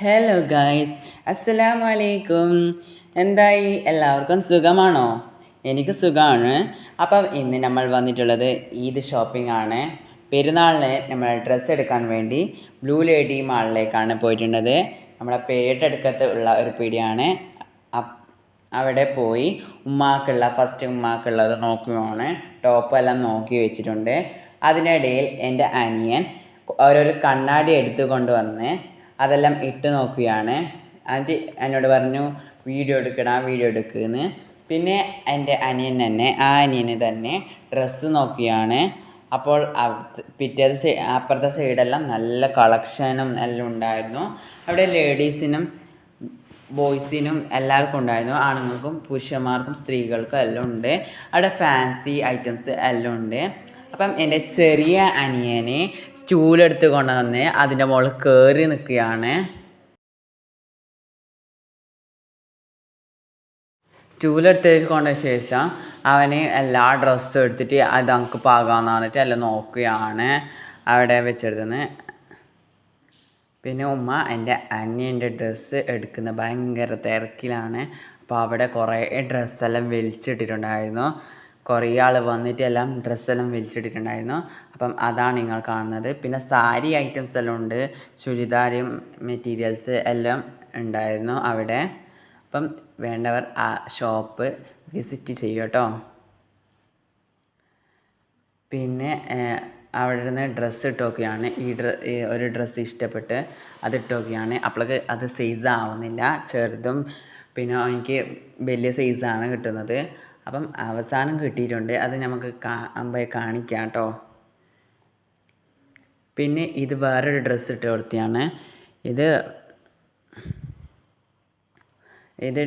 Hello guys അസ്സലാമു അലൈക്കും എന്തായി? എല്ലാവർക്കും സുഖമാണോ? എനിക്ക് സുഖമാണ് അപ്പം ഇന്ന് നമ്മൾ വന്നിട്ടുള്ളത് ഈദ് ഷോപ്പിംഗ് ആണ്. പെരുന്നാളിന് നമ്മൾ ഡ്രസ്സ് എടുക്കാൻ വേണ്ടി ബ്ലൂ ലേഡി മാളിലേക്കാണ് പോയിട്ടുള്ളത്. നമ്മുടെ പേട്ടടുക്കത്ത് ഉള്ള ഒരു പീടിയാണ് അവിടെ പോയി ഉമ്മാക്കുള്ള ഫസ്റ്റ് ഉമ്മാക്കുള്ളത് നോക്കുകയാണ് ടോപ്പ് എല്ലാം നോക്കി വെച്ചിട്ടുണ്ട്. അതിനിടയിൽ എന്റെ അനിയൻ ഓരോരോ കണ്ണാടി എടുത്തു കൊണ്ടുവന്ന് അതെല്ലാം ഇട്ട് നോക്കുകയാണ്. ആന്റി എന്നോട് പറഞ്ഞു വീഡിയോ എടുക്കണം വീഡിയോ എടുക്കുമെന്ന് പിന്നെ എന്റെ അനിയൻ തന്നെ ആ അനിയന് തന്നെ ഡ്രസ്സ് നോക്കിയാണ് അപ്പോൾ പിറ്റേത് അപ്പുറത്തെ സൈഡെല്ലാം നല്ല കളക്ഷനും എല്ലാം ഉണ്ടായിരുന്നു. അവിടെ ലേഡീസിനും ബോയ്സിനും എല്ലാവർക്കും ഉണ്ടായിരുന്നു. ആണുങ്ങൾക്കും പുരുഷന്മാർക്കും സ്ത്രീകൾക്കും എല്ലാം ഉണ്ട്. അവിടെ ഫാൻസി ഐറ്റംസ് എല്ലാം ഉണ്ട്. അപ്പം എന്റെ ചെറിയ അനിയനെ സ്റ്റൂലെടുത്ത് കൊണ്ടുവന്ന് അതിന്റെ മുകളിൽ കയറി നിൽക്കുകയാണ്. സ്റ്റൂലെടുത്ത് കൊണ്ട ശേഷം അവന് എല്ലാ ഡ്രസ്സും എടുത്തിട്ട് അത് നമുക്ക് പാകാമെന്ന് പറഞ്ഞിട്ട് എല്ലാം നോക്കുകയാണ്. അവിടെ വെച്ചെടുത്തുന്ന് പിന്നെ ഉമ്മ എന്റെ അനിയന്റെ ഡ്രസ്സ് എടുക്കുന്ന ഭയങ്കര തിരക്കിലാണ്. അപ്പോൾ അവിടെ കുറേ ഡ്രസ്സെല്ലാം വലിച്ചിട്ടിട്ടുണ്ടായിരുന്നു. കുറേ ആൾ വന്നിട്ട് എല്ലാം ഡ്രസ്സെല്ലാം വലിച്ചിട്ടിട്ടുണ്ടായിരുന്നു. അപ്പം അതാണ് നിങ്ങൾ കാണുന്നത്. പിന്നെ സാരി ഐറ്റംസ് എല്ലാം ഉണ്ട്. ചുരിദാരും മെറ്റീരിയൽസ് എല്ലാം ഉണ്ടായിരുന്നു അവിടെ. അപ്പം വേണ്ടവർ ആ ഷോപ്പ് വിസിറ്റ് ചെയ്യും കേട്ടോ പിന്നെ അവിടെ നിന്ന് ഡ്രസ്സ് ഇട്ടോക്കെയാണ്. ഈ ഡ്ര ഒരു ഡ്രസ്സ് ഇഷ്ടപ്പെട്ട് അത് ഇട്ടോക്കെയാണ്. അപ്പോഴേക്ക് അത് സൈസ് ആവുന്നില്ല. ചെറുതും പിന്നെ എനിക്ക് വലിയ സൈസാണ് കിട്ടുന്നത്. അപ്പം അവസാനം കിട്ടിയിട്ടുണ്ട്. അത് നമുക്ക് കാ കാണിക്കാം കേട്ടോ പിന്നെ ഇത് വേറൊരു ഡ്രസ്സ് ഇട്ട് കൊടുത്തിയാണ് ഇത് ഇത്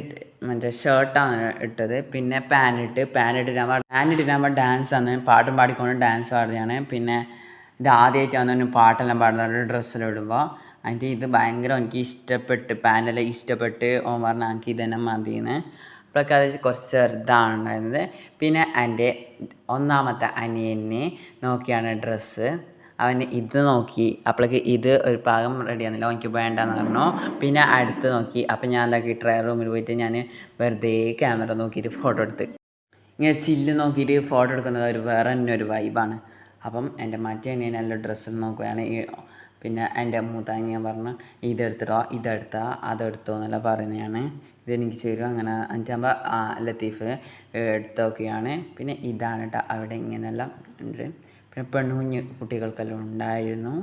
മറ്റേ ഷർട്ടാണ് ഇട്ടത്. പിന്നെ പാനിട്ട് ഇട്ട് പാനിട്ടിടാൻ ഇട്ടിട്ടാകുമ്പോൾ ഡാൻസ് ആണ്. പാട്ടും പാടിക്കൊണ്ട് ഡാൻസ് പാടുകയാണ് പിന്നെ ഇത് ആദ്യമായിട്ടാണ് പാട്ടെല്ലാം പാടുന്ന ഡ്രസ്സെല്ലാം ഇടുമ്പോൾ അതിന്റെ ഇത് ഭയങ്കര എനിക്ക് ഇഷ്ടപ്പെട്ട് പാനെല്ലാം ഇഷ്ടപ്പെട്ട് ഓൻ പറഞ്ഞ എനിക്ക് ഇതന്നെ മതിയെന്ന്. അപ്പോഴൊക്കെ അത് കുറച്ച് ചെറുതാണുണ്ടായിരുന്നത് പിന്നെ എന്റെ ഒന്നാമത്തെ അനിയനെ നോക്കിയാണ് ഡ്രസ്സ്. അവൻ ഇത് നോക്കി. അപ്പോഴേക്ക് ഇത് ഒരു പാകം റെഡി ആണല്ലോ എനിക്ക് വേണ്ടെന്ന് പറഞ്ഞു. പിന്നെ അടുത്ത് നോക്കി. അപ്പം ഞാൻ എന്താക്കി? ട്രയൽ റൂമിൽ പോയിട്ട് ഞാൻ വെറുതെ ക്യാമറ നോക്കിയിട്ട് ഫോട്ടോ എടുത്ത്. ഇങ്ങനെ ചില്ല് നോക്കിയിട്ട് ഫോട്ടോ എടുക്കുന്നത് ഒരു വേറെ തന്നെ ഒരു വൈബാണ് അപ്പം എന്റെ മറ്റേ അനിയനെല്ലാം നല്ല ഡ്രസ്സ് നോക്കുകയാണ്. ഈ പിന്നെ എന്റെ മൂത്താനിയൻ പറഞ്ഞു ഇതെടുത്തിട്ടോ ഇതെടുത്താ അതെടുത്തോ എന്നെല്ലാം പറയുന്നതാണ്. ഇതെനിക്ക് ചേരും അങ്ങനെ എന്നിട്ടാകുമ്പോൾ ആ ലത്തീഫ് എടുത്തൊക്കെയാണ്. പിന്നെ ഇതാണ് കേട്ടോ അവിടെ ഇങ്ങനെയെല്ലാം ഉണ്ട്. പിന്നെ പെണ്ണുകുഞ്ഞ് കുട്ടികൾക്കെല്ലാം ഉണ്ടായിരുന്നു.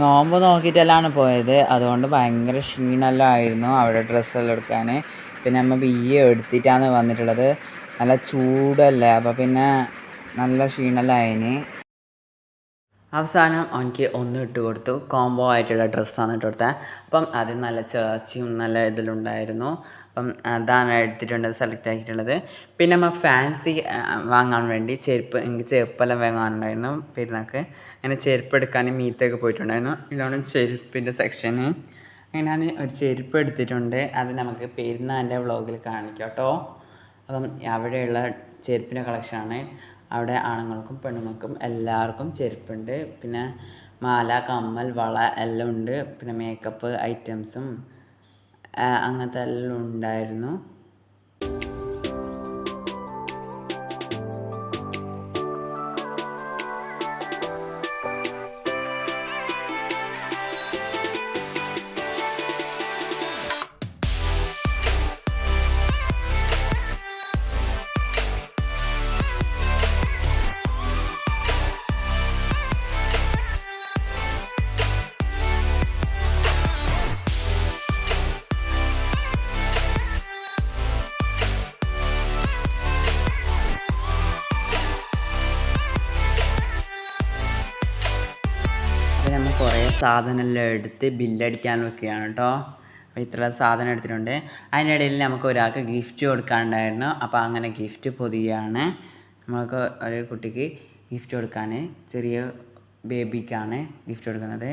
നോമ്പ് നോക്കിയിട്ടെല്ലാം പോയത്. അതുകൊണ്ട് ഭയങ്കര ക്ഷീണമെല്ലാം ആയിരുന്നു അവിടെ ഡ്രസ്സെല്ലാം എടുക്കാൻ. പിന്നെ അമ്മ എ എടുത്തിട്ടാണ് വന്നിട്ടുള്ളത്. നല്ല ചൂടല്ലേ അപ്പോൾ പിന്നെ നല്ല ക്ഷീണമെല്ലാം അവസാനം എനിക്ക് ഒന്ന് ഇട്ട് കൊടുത്തു. കോംബോ ആയിട്ടുള്ള ഡ്രസ്സാണ് ഇട്ട് കൊടുത്തത് അപ്പം അത് നല്ല ചേർച്ചയും നല്ല ഇതിലുണ്ടായിരുന്നു. അപ്പം അതാണ് എടുത്തിട്ടുണ്ട് സെലക്ട് ആക്കിയിട്ടുള്ളത്. പിന്നെ നമ്മൾ ഫാൻസി വാങ്ങാൻ വേണ്ടി ചെരുപ്പ് എനിക്ക് ചെരുപ്പെല്ലാം വാങ്ങാനുണ്ടായിരുന്നു. പെരുന്നാൾക്ക്. അങ്ങനെ ചെരുപ്പ് എടുക്കാൻ മീത്തൊക്കെ പോയിട്ടുണ്ടായിരുന്നു. ഇതാണ് ചെരുപ്പിന്റെ സെക്ഷൻ അങ്ങനെ ഞാൻ ഒരു ചെരുപ്പ് എടുത്തിട്ടുണ്ട്. അത് നമുക്ക് പെരുന്നാളിന്റെ വ്ളോഗിൽ കാണിക്കാം കേട്ടോ. അപ്പം അവിടെയുള്ള ചെരുപ്പിന്റെ കളക്ഷനാണ് അവിടെ ആണുങ്ങൾക്കും പെണ്ണുങ്ങൾക്കും എല്ലാവർക്കും ചെരുപ്പുണ്ട്. പിന്നെ മാല കമ്മൽ വള എല്ലാം ഉണ്ട്. പിന്നെ മേക്കപ്പ് ഐറ്റംസും അങ്ങനത്തെ എല്ലാം ഉണ്ടായിരുന്നു. അപ്പോൾ നമ്മൾ കുറേ സാധനമെല്ലാം എടുത്ത് ബില്ലടിക്കാൻ വെക്കുകയാണ് കേട്ടോ അപ്പോൾ ഇത്ര സാധനം എടുത്തിട്ടുണ്ട്. അതിനിടയിൽ നമുക്ക് ഒരാൾക്ക് ഗിഫ്റ്റ് കൊടുക്കാനുണ്ടായിരുന്നു. അപ്പോൾ അങ്ങനെ ഗിഫ്റ്റ് പൊതിയാണ്. നമ്മൾക്ക് ഒരു കുട്ടിക്ക് ഗിഫ്റ്റ് കൊടുക്കാൻ ചെറിയ ബേബിക്കാണ് ഗിഫ്റ്റ് കൊടുക്കുന്നത്.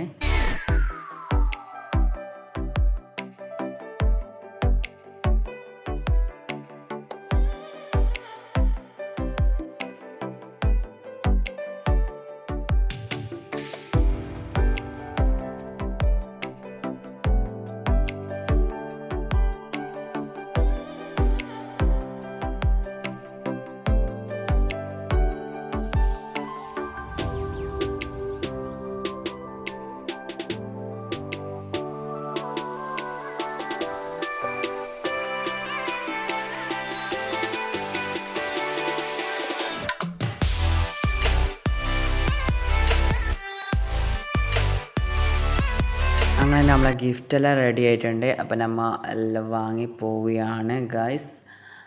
അങ്ങനെ നമ്മളെ ഗിഫ്റ്റെല്ലാം റെഡി ആയിട്ടുണ്ട്. അപ്പം നമ്മൾ എല്ലാം വാങ്ങി പോവുകയാണ് ഗായ്സ്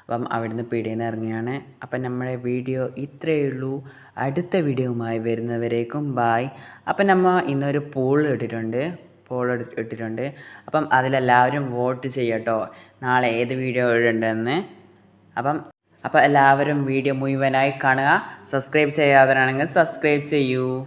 അപ്പം അവിടുന്ന് പിടിയിൽ ഇറങ്ങിയാണ് അപ്പം നമ്മുടെ വീഡിയോ ഇത്രയേ ഉള്ളൂ. അടുത്ത വീഡിയോയുമായി വരുന്നവരേക്കും ബായ് അപ്പം നമ്മൾ ഇന്നൊരു പോൾ ഇട്ടിട്ടുണ്ട്. പോൾ ഇട്ടിട്ടുണ്ട്. അപ്പം അതിലെല്ലാവരും വോട്ട് ചെയ്യട്ടോ. നാളെ ഏത് വീഡിയോ ഇടണ്ടെന്ന്. അപ്പം അപ്പോൾ എല്ലാവരും വീഡിയോ മുഴുവനായി കാണുക. സബ്സ്ക്രൈബ് ചെയ്യാത്തവരാണെങ്കിൽ സബ്സ്ക്രൈബ് ചെയ്യൂ.